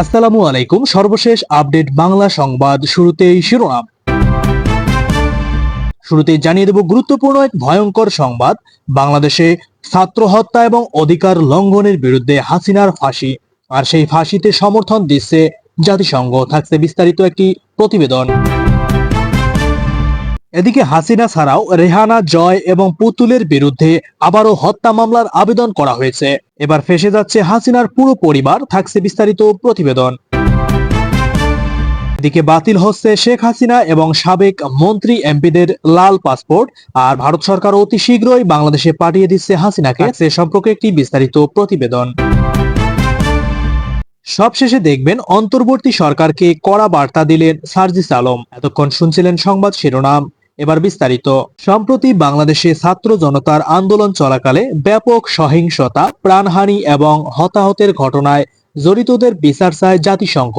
আসসালামু আলাইকুম। সর্বশেষ আপডেট বাংলা সংবাদ শুরুতেই শিরোনাম। শুরুতেই জানিয়ে দেব গুরুত্বপূর্ণ এক ভয়ঙ্কর সংবাদ। বাংলাদেশে ছাত্র হত্যা এবং অধিকার লঙ্ঘনের বিরুদ্ধে হাসিনার ফাঁসি। আর সেই ফাঁসিতে সমর্থন দিচ্ছে জাতিসংঘ। থাকছে বিস্তারিত একটি প্রতিবেদন। এদিকে হাসিনা ছাড়াও রেহানা, জয় এবং পুতুলের বিরুদ্ধে আবারও হত্যা মামলার আবেদন করা হয়েছে। এবার ফেসে যাচ্ছে হাসিনার পুরো পরিবার, থাকছে বিস্তারিত প্রতিবেদন। এদিকে বাতিল হচ্ছে শেখ হাসিনা এবং সাবেক মন্ত্রী এমপিদের লাল পাসপোর্ট, আর ভারত সরকার অতি শীঘ্রই বাংলাদেশে পাঠিয়ে দিচ্ছে হাসিনাকে। সে সম্পর্কে একটি বিস্তারিত প্রতিবেদন। সবশেষে দেখবেন, অন্তর্বর্তী সরকারকে কড়া বার্তা দিলেন সার্জিস আলম। এতক্ষণ শুনছিলেন সংবাদ শিরোনাম। এবার বিস্তারিত। সম্প্রতি বাংলাদেশে ছাত্র জনতার আন্দোলন চলাকালে ব্যাপক সহিংসতা, প্রাণহানি এবং হতাহতের ঘটনায় জড়িতদের বিচার চায় জাতিসংঘ।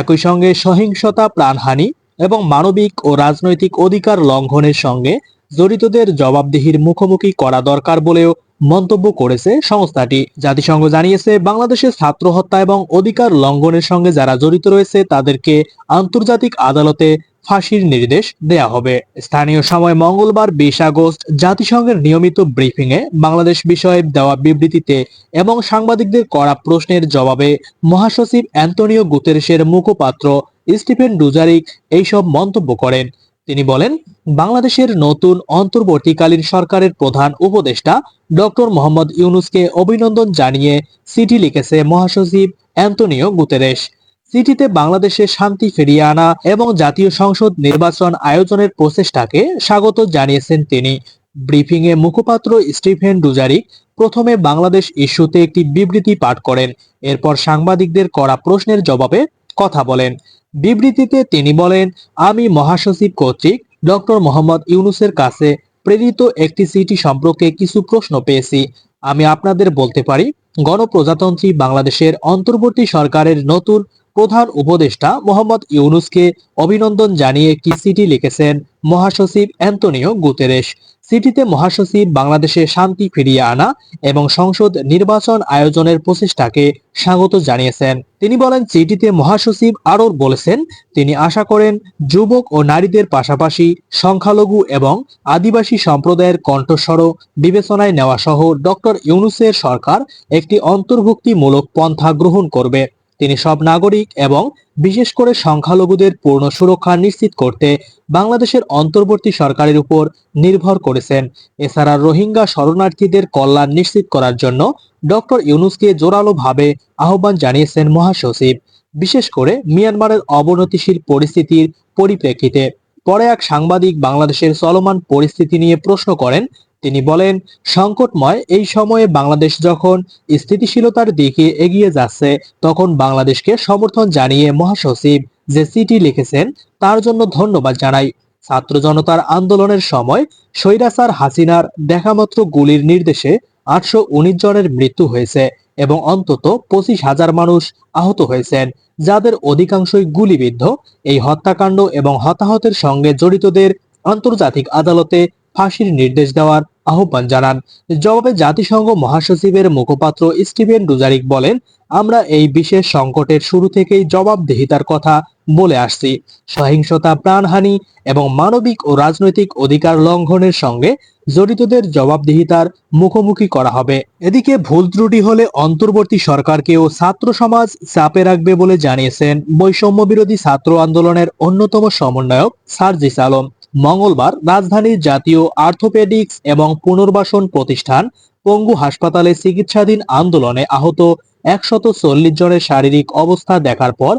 একই সঙ্গে সহিংসতা, প্রাণহানি এবং মানবিক ও রাজনৈতিক অধিকার লঙ্ঘনের সঙ্গে জড়িতদের জবাবদিহির মুখোমুখি করা দরকার বলেও মন্তব্য করেছে সংস্থাটি। জাতিসংঘ জানিয়েছে বাংলাদেশের ছাত্র হত্যা এবং অধিকার লঙ্ঘনের সঙ্গে যারা জড়িত রয়েছে তাদেরকে আন্তর্জাতিক আদালতে ফাঁসির নির্দেশ দেয়া হবে। স্থানীয় সময় মঙ্গলবার বিশ আগস্ট জাতিসংঘের নিয়মিত ব্রিফিং এ বাংলাদেশ বিষয়ে দেওয়া বিবৃতিতে এবং সাংবাদিকদের করা প্রশ্নের জবাবে মহাসচিব অ্যান্টনিও গুতেরেসের মুখপাত্র স্টিফেন ডুজারিক এইসব মন্তব্য করেন। তিনি বলেন, বাংলাদেশের নতুন অন্তর্বর্তীকালীন সরকারের প্রধান উপদেষ্টা ডক্টর মোহাম্মদ ইউনুসকে অভিনন্দন জানিয়ে চিঠি লিখেছে মহাসচিব অ্যান্টনিও গুতেরেস। চিঠিতে বাংলাদেশে শান্তি ফিরিয়ে আনা এবং জাতীয় সংসদ নির্বাচন আয়োজনের প্রচেষ্টাকে স্বাগত জানিয়েছেন তিনি। ব্রিফিং এ মুখপাত্র স্টিফেন ডুজারিক প্রথমে বাংলাদেশ ইস্যুতে একটি বিবৃতি পাঠ করেন, এরপর সাংবাদিকদের করা প্রশ্নের জবাবে কথা বলেন। বিবৃতিতে তিনি বলেন, আমি মহাসচিব কর্তৃক ডক্টর মোহাম্মদ ইউনুসের কাছে প্রেরিত একটি চিঠি সম্পর্কে কিছু প্রশ্ন পেয়েছি। আমি আপনাদের বলতে পারি, গণপ্রজাতন্ত্রী বাংলাদেশের অন্তর্বর্তী সরকারের নতুন প্রধান উপদেষ্টা মোহাম্মদ ইউনুসকে অভিনন্দন জানিয়ে একটি চিঠি লিখেছেন মহাসচিব অ্যান্টনিও গুতেরেস চিঠিতে মহাসচিব বাংলাদেশে শান্তি ফিরিয়ে আনা এবং সংসদ নির্বাচন আয়োজনের প্রচেষ্টাকে স্বাগত জানিয়েছেন। তিনি বলেন, চিঠিতে মহাসচিব আরও বলেছেন, তিনি আশা করেন যুবক ও নারীদের পাশাপাশি সংখ্যালঘু এবং আদিবাসী সম্প্রদায়ের কণ্ঠস্বরও বিবেচনায় নেওয়া সহ ডক্টর ইউনুসের সরকার একটি অন্তর্ভুক্তিমূলক পন্থা গ্রহণ করবে। তিনি সব নাগরিক এবং বিশেষ করে সংখ্যালঘুদের পূর্ণ সুরক্ষা নিশ্চিত করতে বাংলাদেশের অন্তর্বর্তী সরকারের উপর নির্ভর করেছেন। এছাড়া রোহিঙ্গা শরণার্থীদের কল্যাণ নিশ্চিত করার জন্য ডক্টর ইউনুসকে জোরালোভাবে আহ্বান জানিয়েছেন মহাসচিব, বিশেষ করে মিয়ানমারের অবনতিশীল পরিস্থিতির পরিপ্রেক্ষিতে। পরে এক সাংবাদিক বাংলাদেশের চলমান পরিস্থিতি নিয়ে প্রশ্ন করেন তিনি বলেন, সংকটময় এই সময়ে বাংলাদেশ যখন স্থিতিশীলতার দিকে এগিয়ে যাচ্ছে, তখন বাংলাদেশকে সমর্থন জানিয়ে মহাসচিব যে চিঠি লিখেছেন, তার জন্য ধন্যবাদ জানাই। ছাত্র জনতার আন্দোলনের সময় স্বৈরাচার হাসিনার দেখামাত্র গুলির নির্দেশে আটশো উনিশ জনের মৃত্যু হয়েছে এবং অন্তত পঁচিশ হাজার মানুষ আহত হয়েছেন, যাদের অধিকাংশই গুলিবিদ্ধ। এই হত্যাকাণ্ড এবং হতাহতের সঙ্গে জড়িতদের আন্তর্জাতিক আদালতে ফাঁসির নির্দেশ দেওয়ার আহ্বান জানান। জবাবে জাতিসংঘ মহাসচিবের মুখপাত্র স্টিভেন ডুজারিক বলেন, আমরা এই বিশেষ সংকটের শুরু থেকেই জবাবদিহিতার কথা বলে আসছি। সহিংসতা, প্রাণহানি এবং মানবিক ও রাজনৈতিক অধিকার লঙ্ঘনের সঙ্গে জড়িতদের জবাবদিহিতার মুখোমুখি করা হবে। এদিকে ভুল ত্রুটি হলে অন্তর্বর্তী সরকারকেও ছাত্র সমাজ চাপে রাখবে বলে জানিয়েছেন বৈষম্য বিরোধী ছাত্র আন্দোলনের অন্যতম সমন্বয়ক সার্জিস আলম। মঙ্গলবার রাজধানীর জাতীয় আর্থোপেডিক্স এবং পুনর্বাসন প্রতিষ্ঠান পঙ্গু হাসপাতালে চিকিৎসাধীন আন্দোলনে আহত একশত চল্লিশ জনের শারীরিক অবস্থা দেখার পর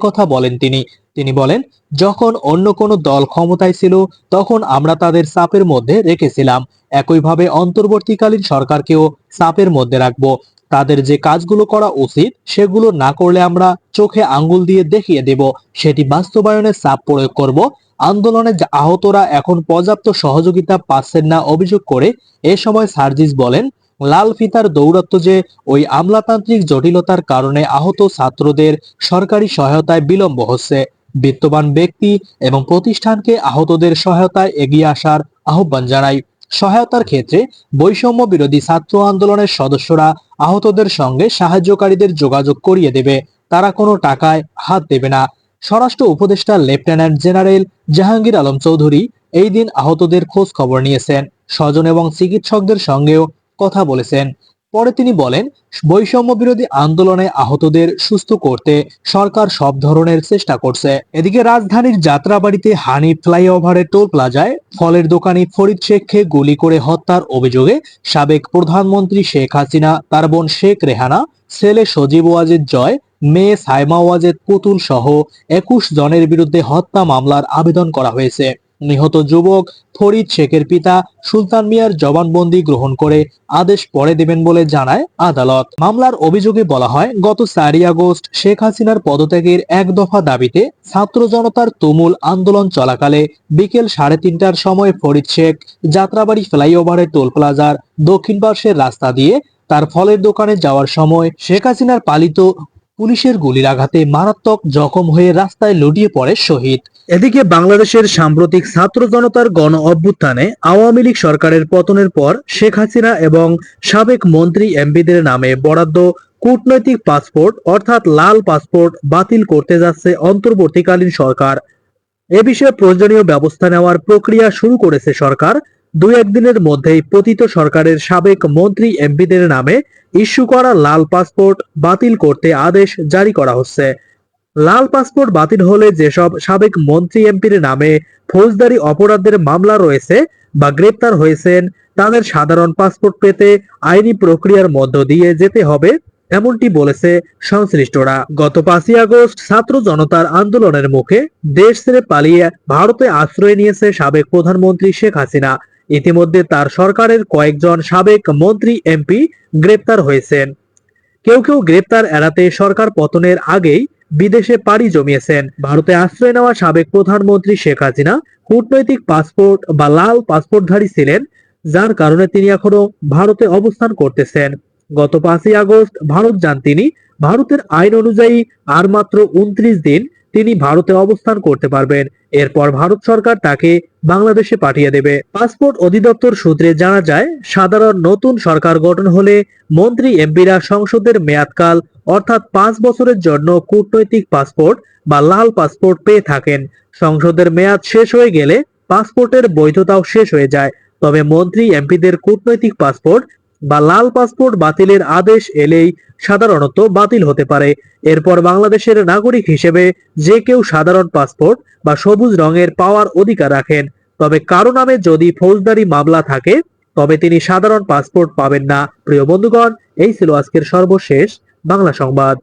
কথা বলেন তিনি। তিনি বলেন, যখন অন্য কোনো দল ক্ষমতায় ছিল, তখন আমরা তাদের চাপের মধ্যে রেখেছিলাম। একইভাবে অন্তর্বর্তীকালীন সরকারকেও চাপের মধ্যে রাখব। তাদের যে কাজগুলো করা উচিত, সেগুলো না করলে আমরা চোখে আঙ্গুল দিয়ে দেখিয়ে দেব। সেটি বাস্তবায়নের চাপ প্রয়োগ করব। আন্দোলনে আহতরা এখন পর্যাপ্ত সহযোগিতা পাচ্ছেন না অভিযোগ করে এ সময় সার্জিস বলেন, লাল ফিতার দৌরাত্ম যে ওই আমলাতান্ত্রিক জটিলতার কারণে আহত ছাত্রদের সরকারি সহায়তায় বিলম্ব হচ্ছে। বিত্তবান ব্যক্তি এবং প্রতিষ্ঠানকে আহতদের সহায়তায় এগিয়ে আসার আহ্বান জানাই সহায়তার ক্ষেত্রে বৈষম্য বিরোধী ছাত্র আন্দোলনের সদস্যরা আহতদের সঙ্গে সাহায্যকারীদের যোগাযোগ করিয়ে দেবে। তারা কোনো টাকায় হাত দেবে না। স্বরাষ্ট্র উপদেষ্টা লেফটেন্যান্ট জেনারেল জাহাঙ্গীর আলম চৌধুরী এই দিন আহতদের খোঁজ খবর নিয়েছেন। স্বজন এবং চিকিৎসকদের সঙ্গেও কথা বলেছেন। পরে তিনি বলেন বৈষম্য বিরোধী আন্দোলনে আহতদের সুস্থ করতে সরকার সব ধরনের চেষ্টা করছে। এদিকে রাজধানীর যাত্রাবাড়িতে হানি ফ্লাইওভারের টোল প্লাজায় ফলের দোকানি ফরিদ শেখকে গুলি করে হত্যার অভিযোগে সাবেক প্রধানমন্ত্রী শেখ হাসিনা, তার বোন শেখ রেহানা, ছেলে সজীব ওয়াজেদ জয়, মেয়ে সাইমা ওয়াজেদ পুতুল সহ একুশ জনের বিরুদ্ধে হত্যা মামলার আবেদন করা হয়েছে। নিহত যুবক ফরিদ শেখের পিতা সুলতান মিয়ার জবানবন্দি গ্রহণ করে আদেশ পরে দেবেন বলে জানায় আদালত। মামলার অভিযোগে বলা হয়, গত চারই আগস্ট শেখ হাসিনার পদত্যাগের এক দফা দাবিতে ছাত্র জনতার তুমুল আন্দোলন চলাকালে বিকেল সাড়ে তিনটার সময় ফরিদ শেখ যাত্রাবাড়ি ফ্লাইওভারের টোল প্লাজার দক্ষিণ পার্শ্বের রাস্তা দিয়ে তার ফলের দোকানে যাওয়ার সময় শেখ হাসিনার পালিত পুলিশের গুলির আঘাতে মারাত্মক জখম হয়ে রাস্তায় লুটিয়ে পড়ে শহীদ। এদিকে বাংলাদেশের সাম্প্রতিক ছাত্র জনতার গণ অভ্যুত্থানে আওয়ামী লীগ সরকারের পতনের পর শেখ হাসিনা এবং সাবেক মন্ত্রী এমপিদের নামে বরাদ্দ কূটনৈতিক পাসপোর্ট অর্থাৎ লাল পাসপোর্ট বাতিল করতে যাচ্ছে অন্তর্বর্তীকালীন সরকার। এ বিষয়ে প্রয়োজনীয় ব্যবস্থা নেওয়ার প্রক্রিয়া শুরু করেছে সরকার। দুই একদিনের মধ্যেই পতিত সরকারের সাবেক মন্ত্রী এমপিদের নামে ইস্যু করা লাল পাসপোর্ট বাতিল করতে আদেশ জারি করা হচ্ছে। লাল পাসপোর্ট বাতিল হলে যেসব সাবেক মন্ত্রী এমপির নামে ফৌজদারি অপরাধের মামলা রয়েছে বা গ্রেপ্তার হয়েছেন, তাদের সাধারণ পাসপোর্ট পেতে আইনি প্রক্রিয়ার মধ্য দিয়ে যেতে হবে, এমনটি বলেছে সংশ্লিষ্টরা। গত পাঁচই আগস্ট ছাত্র জনতার আন্দোলনের মুখে দেশ ছেড়ে পালিয়ে ভারতে আশ্রয় নিয়েছে সাবেক প্রধানমন্ত্রী শেখ হাসিনা। ইতিমধ্যে তার সরকারের কয়েকজন সাবেক মন্ত্রী, এমপি গ্রেপ্তার হয়েছেন। কেউ কেউ গ্রেপ্তার এড়াতে সরকার পতনের আগেই বিদেশে পাড়ি জমিয়েছেন। ভারতে আশ্রয় নেওয়া সাবেক প্রধানমন্ত্রী শেখ হাসিনা কূটনৈতিক পাসপোর্ট বা লাল পাসপোর্টধারী ছিলেন, যার কারণে তিনি এখনও ভারতে অবস্থান করতেছেন। গত পাঁচই আগস্ট ভারত যান তিনি। ভারতের আইন অনুযায়ী আর মাত্র উনত্রিশ দিন তিনি ভারতে অবস্থান করতে পারবেন। এরপর ভারত সরকার তাকে বাংলাদেশে পাঠিয়ে দেবে। পাসপোর্ট অধিদপ্তর সূত্রে জানা যায়, সাধারণ নতুন সরকার গঠন হলে মন্ত্রী এমপিরা সংসদের মেয়াদকাল, অর্থাৎ পাঁচ বছরের জন্য কূটনৈতিক পাসপোর্ট বা লাল পাসপোর্ট পেয়ে থাকেন। সংসদের মেয়াদ শেষ হয়ে গেলে পাসপোর্টের বৈধতাও শেষ হয়ে যায়। তবে মন্ত্রী এমপিদের কূটনৈতিক পাসপোর্ট বা লাল পাসপোর্ট বাতিলের আদেশ এলেই সাধারণত বাতিল হতে পারে। এরপর বাংলাদেশের নাগরিক হিসেবে যে কেউ সাধারণ পাসপোর্ট বা সবুজ রঙের পাওয়ার অধিকার রাখেন। তবে কারও নামে যদি ফৌজদারি মামলা থাকে, তবে তিনি সাধারণ পাসপোর্ট পাবেন না। প্রিয় বন্ধুগণ, এই ছিল আজকের সর্বশেষ বাংলা সংবাদ।